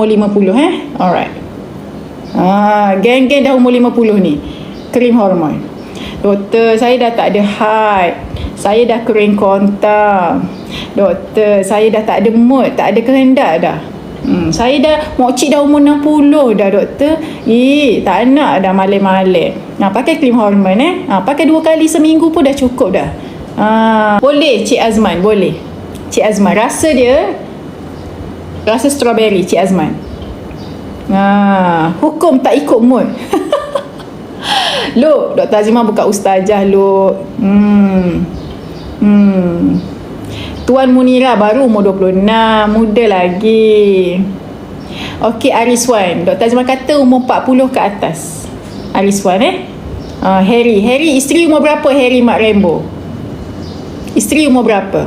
umur 50 eh. Alright. Ah, geng-geng dah umur 50 ni. Krim hormon. Doktor, saya dah tak ada height. Saya dah kering kontak. Doktor, saya dah tak ada mood, tak ada kehendak dah. Hmm, saya dah mokcik dah umur 60 dah doktor. Eh, tak nak dah malam-malam. Ha, pakai krim hormon eh. Ha, pakai dua kali seminggu pun dah cukup dah. Ha, boleh Cik Azman, boleh. Cik Azman, rasa dia rasa strawberry Cik Azman. Ha, hukum tak ikut mood. Luk, Dr. Azimah buka ustazah, Luk. Hmm. Hmm. Tuan Munira baru umur 26, muda lagi. Okey, Ariswan. Dr. Azimah kata umur 40 ke atas. Ariswan eh? Uh, Harry. Harry, isteri umur berapa Harry Mak Rainbow? Isteri umur berapa?